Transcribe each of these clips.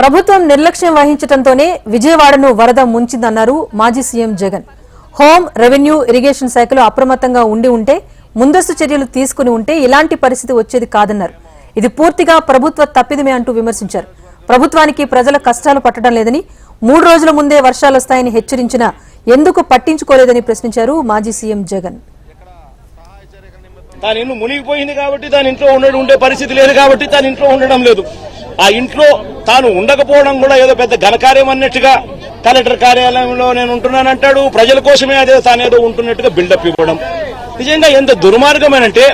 ప్రభుత్వం నిర్లక్ష్యం వహించడంతోనే విజయవాడను వరద ముంచిందన్నారు మాజీ CM Jagan. Home revenue irrigation శాఖలు అప్రమత్తంగా ఉండి ఉంటే ముందస్తు చర్యలు తీసుకుని ఉంటే ఇలాంటి పరిస్థితి వచ్చేది కాదన్నారు. ఇది పూర్తిగా ప్రభుత్వ తప్పిదమే అంటూ విమర్శించారు. ప్రభుత్వానికి ప్రజల కష్టాలు పట్టడం లేదని మూడు రోజుల ముందే వర్షాలు వస్తాయని హెచ్చరించినా ఎందుకు పట్టించుకోలేదని ప్రశ్నించారు మాజీ సీఎం జగన్. దాని ఇల్లు మునిగిపోయింది కాబట్టి దాని ఇంట్లో ఉండడం ఉండే పరిస్థితి లేదు కాబట్టి తాను ఇంట్లో ఉండడం లేదు. ఆ ఇంట్లో తాను ఉండకపోవడం కూడా ఏదో పెద్ద ఘనకార్యం అన్నట్టుగా కలెక్టర్ కార్యాలయంలో నేను ఉంటున్నానంటాడు. ప్రజల కోసమే అదే తానేదో ఉంటున్నట్టుగా బిల్డప్ ఇవ్వడం. నిజంగా ఎంత దుర్మార్గమేనంటే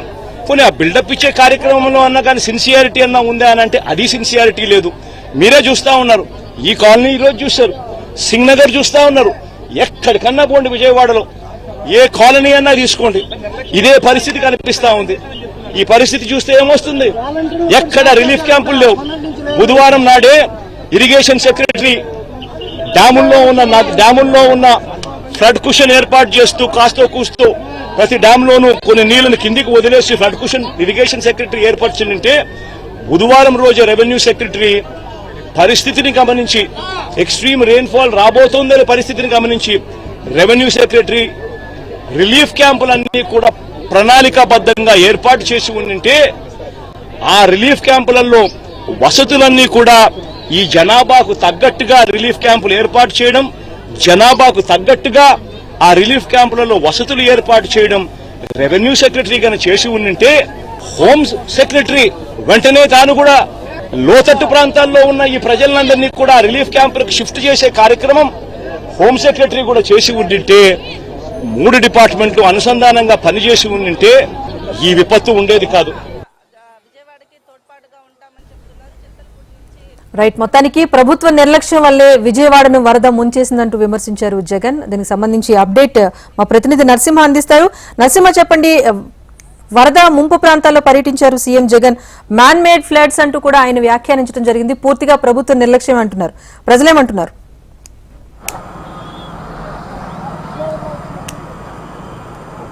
పోనీ ఆ బిల్డప్ ఇచ్చే కార్యక్రమంలో అన్నా కానీ సిన్సియారిటీ అన్నా ఉందా అని అంటే అది సిన్సియారిటీ లేదు. మీరే చూస్తా ఉన్నారు. ఈ కాలనీ ఈరోజు రోజు చూస్తారు సింగ్ నగర్ చూస్తా ఉన్నారు. ఎక్కడికన్నా పోండి విజయవాడలో. ఏ కాలనీ అన్నా తీసుకోండి. ఇదే పరిస్థితి కనిపిస్తా ఉంది. ఈ పరిస్థితి చూస్తే ఏమొస్తుంది? ఎక్కడ రిలీఫ్ క్యాంపులు లేవు. బుధవారం నాడే ఇరిగేషన్ సెక్రటరీ డ్యాముల్లో ఉన్న డ్యాముల్లో ఉన్న ఫ్లడ్ కుషన్ ఏర్పాటు చేస్తూ కాస్తో కూస్తూ ప్రతి డ్యాంలోనూ కొన్ని నీళ్ళను కిందికి వదిలేసి ఫ్లడ్ కుషన్ ఇరిగేషన్ సెక్రటరీ ఏర్పరిచిందంటే బుధవారం రోజు రెవెన్యూ సెక్రటరీ పరిస్థితిని గమనించి ఎక్స్ట్రీమ్ రెయిన్ఫాల్ రాబోతోందనే పరిస్థితిని గమనించి రెవెన్యూ సెక్రటరీ రిలీఫ్ క్యాంపులన్నీ కూడా ప్రణాళికాబద్ధంగా ఏర్పాటు చేసి ఉండింటే ఆ రిలీఫ్ క్యాంపులలో వసతులన్నీ కూడా ఈ జనాభాకు తగ్గట్టుగా రిలీఫ్ క్యాంపులు ఏర్పాటు చేయడం జనాభాకు తగ్గట్టుగా ఆ రిలీఫ్ క్యాంపులలో వసతులు ఏర్పాటు చేయడం రెవెన్యూ సెక్రటరీ గాని చేసి ఉండింటే హోమ్ సెక్రటరీ వెంటనే తాను కూడా లోతట్టు ప్రాంతాల్లో ఉన్న ఈ ప్రజలందరినీ కూడా రిలీఫ్ క్యాంపులకు షిఫ్ట్ చేసే కార్యక్రమం హోమ్ సెక్రటరీ కూడా చేసి ఉండింటే మూడు డిపార్ట్మెంట్లు అనుసంధానంగా పనిచేసి ఉండింటే ఈ విపత్తు ఉండేది కాదు. రైట్ మొత్తానికి ప్రభుత్వ నిర్లక్ష్యం వల్లే విజయవాడను వరద ముంచేసిందంటూ విమర్శించారు జగన్. దీనికి సంబంధించి అప్డేట్ మా ప్రతినిధి నరసింహ అందిస్తారు. నరసింహ చెప్పండి వరద ముంపు ప్రాంతాల్లో పర్యటించారు CM Jagan. Man made floods అంటూ కూడా ఆయన వ్యాఖ్యానించడం జరిగింది. పూర్తిగా ప్రభుత్వ నిర్లక్ష్యం అంటున్నారు. ప్రజలేమంటున్నారు?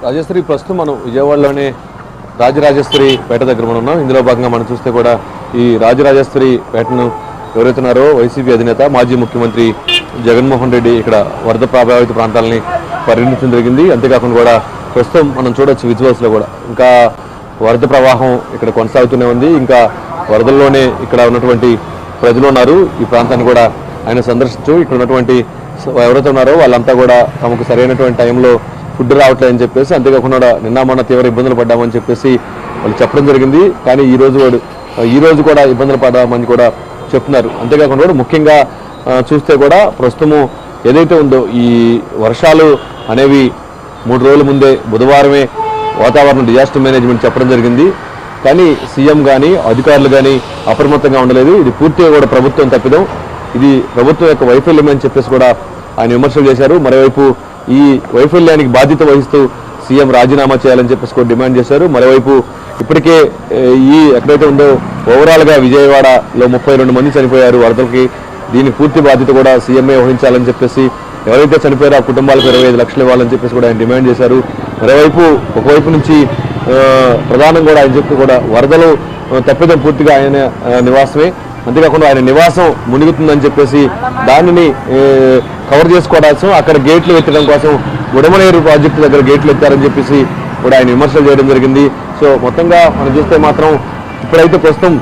రాజేశ్వరి ప్రస్తుతం మనం విజయవాడలోనే రాజరాజేశ్వరి పేట దగ్గర మనం ఉన్నాం. ఇందులో భాగంగా మనం చూస్తే కూడా ఈ రాజరాజేశ్వరి పేటను ఎవరైతున్నారో వైసీపీ అధినేత మాజీ ముఖ్యమంత్రి జగన్మోహన్ రెడ్డి ఇక్కడ వరద ప్రభావిత ప్రాంతాలని పర్యటించడం జరిగింది. అంతేకాకుండా కూడా ప్రస్తుతం మనం చూడొచ్చు విజువల్స్లో కూడా. ఇంకా వరద ప్రవాహం ఇక్కడ కొనసాగుతూనే ఉంది. ఇంకా వరదల్లోనే ఇక్కడ ఉన్నటువంటి ప్రజలు ఉన్నారు. ఈ ప్రాంతాన్ని కూడా ఆయన సందర్శించు. ఇక్కడ ఉన్నటువంటి ఎవరైతే ఉన్నారో వాళ్ళంతా కూడా తమకు సరైనటువంటి టైంలో ఫుడ్ రావట్లేదని చెప్పేసి అంతేకాకుండా నిన్న మొన్న తీవ్ర ఇబ్బందులు పడ్డామని చెప్పేసి వాళ్ళు చెప్పడం జరిగింది. కానీ ఈ రోజు వాడు ఈ రోజు కూడా ఇబ్బందులు పడ్డామని కూడా చెప్తున్నారు. అంతేకాకుండా కూడా ముఖ్యంగా చూస్తే కూడా ప్రస్తుతము ఏదైతే ఉందో ఈ వర్షాలు అనేవి మూడు రోజుల ముందే బుధవారమే వాతావరణ డిజాస్టర్ మేనేజ్మెంట్ చెప్పడం జరిగింది. కానీ సీఎం కానీ అధికారులు కానీ అప్రమత్తంగా ఉండలేదు. ఇది పూర్తిగా కూడా ప్రభుత్వం తప్పిదం. ఇది ప్రభుత్వం యొక్క వైఫల్యం అని చెప్పేసి కూడా ఆయన విమర్శలు చేశారు. మరోవైపు ఈ వైఫల్యానికి బాధ్యత వహిస్తూ సీఎం రాజీనామా చేయాలని చెప్పేసి కూడా డిమాండ్ చేశారు. మరోవైపు ఇప్పటికే ఈ ఎక్కడైతే ఉందో ఓవరాల్గా విజయవాడలో ముప్పై రెండు మంది చనిపోయారు వరదలకి దీని పూర్తి బాధ్యత కూడా సీఎంఏ వహించాలని చెప్పేసి ఎవరైతే చనిపోయారో ఆ కుటుంబాలకు ఇరవై ఐదు లక్షలు ఇవ్వాలని చెప్పేసి కూడా ఆయన డిమాండ్ చేశారు. మరోవైపు ఒకవైపు నుంచి ప్రధానం కూడా ఆయన చెప్పి కూడా వరదలు తప్పిదం పూర్తిగా ఆయన నివాసమే. అంతేకాకుండా ఆయన నివాసం మునుగుతుందని చెప్పేసి దానిని కవర్ చేసుకోవడం అక్కడ గేట్లు ఎత్తడం కోసం ఉడమనేరు ప్రాజెక్టు దగ్గర గేట్లు ఎత్తారని చెప్పేసి కూడా ఆయన విమర్శలు చేయడం జరిగింది. సో మొత్తంగా మనం చూస్తే మాత్రం ఇప్పుడైతే ప్రస్తుతం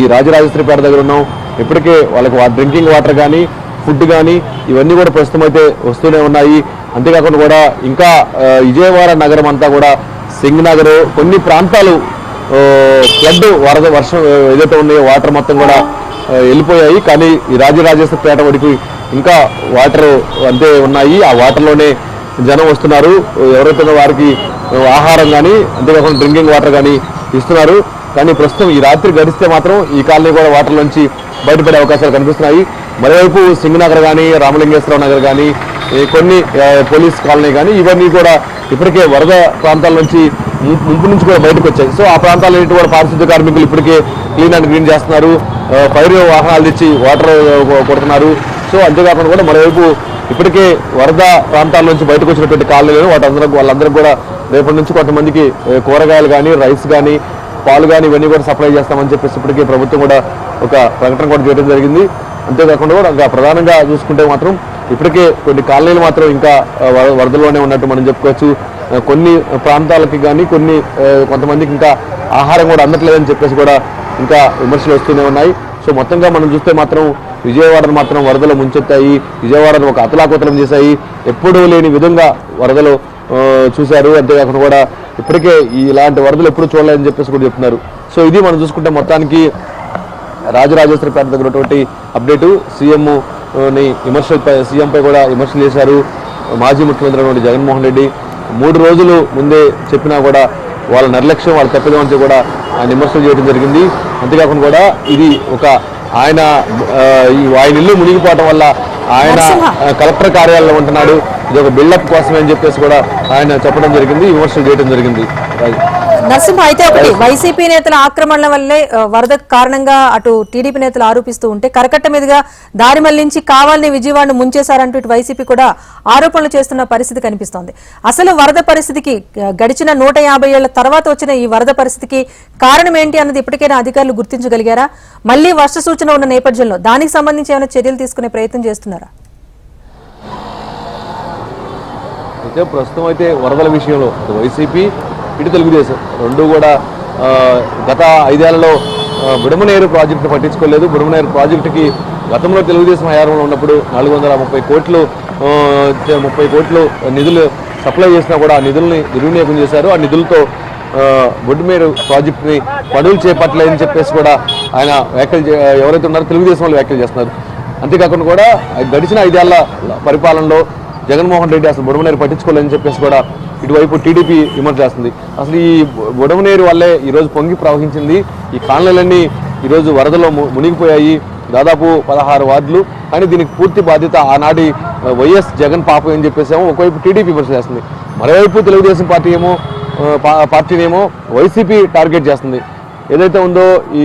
ఈ రాజరాజేశ్వరిపేట దగ్గర ఉన్నాం. ఇప్పటికే వాళ్ళకి డ్రింకింగ్ వాటర్ కానీ ఫుడ్ కానీ ఇవన్నీ కూడా ప్రస్తుతం అయితే వస్తూనే ఉన్నాయి. అంతేకాకుండా కూడా ఇంకా విజయవాడ నగరం అంతా కూడా సింగ్ నగర్ కొన్ని ప్రాంతాలు ఫ్లడ్ వరద వర్షం ఏదైతే ఉన్నాయో వాటర్ మొత్తం కూడా వెళ్ళిపోయాయి. కానీ ఈ రాజరాజేశ్వరిపేట వరకు ఇంకా వాటర్ అంతే ఉన్నాయి. ఆ వాటర్లోనే జనం వస్తున్నారు. ఎవరైతే వారికి ఆహారం కానీ అంతేకాకుండా డ్రింకింగ్ వాటర్ కానీ ఇస్తున్నారు. కానీ ప్రస్తుతం ఈ రాత్రి గడిస్తే మాత్రం ఈ కాలనీ కూడా వాటర్ నుంచి బయటపడే అవకాశాలు కనిపిస్తున్నాయి. మరోవైపు సింగనగర్ కానీ రామలింగేశ్వర నగర్ కానీ కొన్ని పోలీస్ కాలనీ కానీ ఇవన్నీ కూడా ఇప్పటికే వరద ప్రాంతాల నుంచి ముంపు నుంచి కూడా బయటకు వచ్చాయి. సో ఆ ప్రాంతాలన్నింటి కూడా పారిశుద్ధ్య కార్మికులు ఇప్పటికే క్లీన్ అండ్ గ్రీన్ చేస్తున్నారు. ఫైర్ వాహనాలు తెచ్చి వాటర్ కొడుతున్నారు. సో అంతేకాకుండా కూడా మరోవైపు ఇప్పటికే వరద ప్రాంతాల నుంచి బయటకు వచ్చినటువంటి కాలనీలను వాటి అందరూ వాళ్ళందరూ కూడా రేపటి నుంచి కొంతమందికి కూరగాయలు కానీ రైస్ కానీ పాలు కానీ ఇవన్నీ కూడా సప్లై చేస్తామని చెప్పేసి ఇప్పటికీ ప్రభుత్వం కూడా ఒక ప్రకటన కూడా చేయడం జరిగింది. అంతేకాకుండా కూడా ఇంకా ప్రధానంగా చూసుకుంటే మాత్రం ఇప్పటికే కొన్ని కాలనీలు మాత్రం ఇంకా ఆ, వరదలోనే ఉన్నట్టు మనం చెప్పుకోవచ్చు. కొన్ని ప్రాంతాలకి కానీ కొన్ని కొంతమందికి ఇంకా ఆహారం కూడా అందట్లేదని చెప్పేసి కూడా ఇంకా విమర్శలు వస్తూనే ఉన్నాయి. సో మొత్తంగా మనం చూస్తే మాత్రం విజయవాడను మాత్రం వరదలు ముంచెత్తాయి. విజయవాడను ఒక అతలాకుతలం చేశాయి. ఎప్పుడూ లేని విధంగా వరదలు చూశారు. అంతేకాకుండా కూడా ఇప్పటికే ఇలాంటి వరదలు ఎప్పుడు చూడలేదని చెప్పేసి కూడా చెప్తున్నారు. సో ఇది మనం చూసుకుంటే మొత్తానికి రాజరాజేశ్వరిపేట దగ్గర ఉన్నటువంటి అప్డేటు. సీఎం ని విమర్శలపై సీఎంపై కూడా విమర్శలు చేశారు. మాజీ ముఖ్యమంత్రి అయినటువంటి జగన్మోహన్ రెడ్డి. మూడు రోజులు ముందే చెప్పినా కూడా వాళ్ళ నిర్లక్ష్యం వాళ్ళ తప్పిదం అంతా కూడా ఆయన విమర్శలు చేయడం జరిగింది. అంతేకాకుండా కూడా ఇది ఒక ఆయన ఆయన ఇల్లు మునిగిపోవటం వల్ల ఆయన కలెక్టర్ కార్యాలయంలో ఉంటున్నాడు. ఇది ఒక బిల్డప్ కోసమే అని చెప్పేసి కూడా ఆయన చెప్పడం జరిగింది విమర్శలు చేయడం జరిగింది. నరసింహ అయితే ఒకటి వైసీపీ నేతల ఆక్రమణల వల్లే వరద కారణంగా అటు టీడీపీ నేతలు ఆరోపిస్తూ ఉంటే కరకట్ట మీదుగా దారి మళ్ళించి కావాలని విజయవాడను ముంచేశారంటూ ఇటు వైసీపీ కూడా ఆరోపణలు చేస్తున్న పరిస్థితి కనిపిస్తోంది. అసలు వరద పరిస్థితికి గడిచిన నూట యాభై ఏళ్ళ తర్వాత వచ్చిన ఈ వరద పరిస్థితికి కారణం ఏంటి అన్నది ఇప్పటికైనా అధికారులు గుర్తించగలిగారా? మళ్ళీ వర్ష సూచన ఉన్న నేపథ్యంలో దానికి సంబంధించి ఏమైనా చర్యలు తీసుకునే ప్రయత్నం చేస్తున్నారా? అయితే ప్రస్తుతం అయితే వరదల విషయంలో అటు వైసీపీ ఇటు తెలుగుదేశం రెండు కూడా గత ఐదేళ్ళలో బుడమనేరు ప్రాజెక్టు పట్టించుకోలేదు. బుడమనేరు ప్రాజెక్టుకి గతంలో తెలుగుదేశం హయాంలో ఉన్నప్పుడు నాలుగు వందల ముప్పై కోట్లు ముప్పై కోట్లు నిధులు సప్లై చేసినా కూడా ఆ నిధుల్ని దుర్వినియోగం చేశారు. ఆ నిధులతో బుడ్మేరు బొడ్డుమేరు ప్రాజెక్టుని పనులు చేపట్టలేదని చెప్పేసి కూడా ఆయన వ్యాఖ్యలు చే- ఎవరైతే ఉన్నారో తెలుగుదేశం వాళ్ళు వ్యాఖ్యలు చేస్తున్నారు. అంతేకాకుండా కూడా గడిచిన ఐదేళ్ళ పరిపాలనలో జగన్మోహన్ రెడ్డి అసలు బుడమనేరు పట్టించుకోలేదని చెప్పేసి కూడా ఇటువైపు టీడీపీ విమర్శ చేస్తుంది. అసలు ఈ బుడమనేరు వల్లే ఈరోజు పొంగి ప్రవహించింది. ఈ కాలనీలన్నీ ఈరోజు వరదలో ము- మునిగిపోయాయి. దాదాపు పదహారు వార్డులు. కానీ దీనికి పూర్తి బాధ్యత ఆనాటి వైఎస్ జగన్ పాపం అని చెప్పేసేమో ఒకవైపు టీడీపీ విమర్శ చేస్తుంది. మరోవైపు తెలుగుదేశం పార్టీ ఏమో పార్టీనేమో వైసీపీ టార్గెట్ చేస్తుంది. ఏదైతే ఉందో ఈ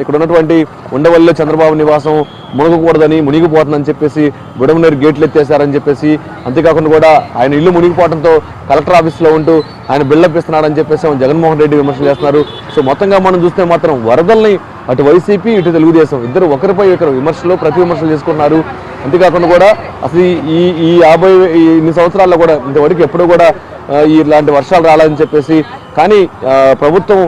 ఇక్కడ ఉన్నటువంటి ఉండవల్లిలో చంద్రబాబు నివాసం మునగకూడదని మునిగిపోతుందని చెప్పేసి బుడమనేరు గేట్లు ఎత్తేసారని చెప్పేసి అంతేకాకుండా కూడా ఆయన ఇల్లు మునిగిపోవడంతో కలెక్టర్ ఆఫీస్లో ఉంటూ ఆయన బిల్డప్ ఇస్తున్నాడని చెప్పేసి ఏమో జగన్మోహన్ రెడ్డి విమర్శలు చేస్తున్నారు. సో మొత్తంగా మనం చూస్తే మాత్రం వరదల్ని అటు వైసీపీ ఇటు తెలుగుదేశం ఇద్దరు ఒకరిపై ఒకరు విమర్శలు ప్రతి విమర్శలు చేసుకున్నారు అంతేకాకుండా కూడా అసలు ఈ- ఈ ఈ యాభై ఈ ఇన్ని సంవత్సరాల్లో కూడా ఇంతవరకు ఎప్పుడూ కూడా ఇలాంటి వర్షాలు రాలని చెప్పేసి కానీ ప్రభుత్వం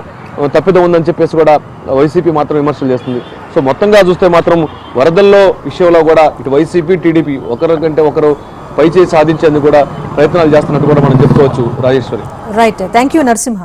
తప్పిదం ఉందని చెప్పేసి కూడా వైసీపీ మాత్రం విమర్శలు చేస్తుంది. సో మొత్తంగా చూస్తే మాత్రం వరదల్లో విషయంలో కూడా ఇటు వైసీపీ టీడీపీ ఒకరి కంటే ఒకరు పైచేయి సాధించేందుకు కూడా ప్రయత్నాలు చేస్తున్నట్టు కూడా మనం చెప్పుకోవచ్చు Rajeshwari. Right thank you Narasimha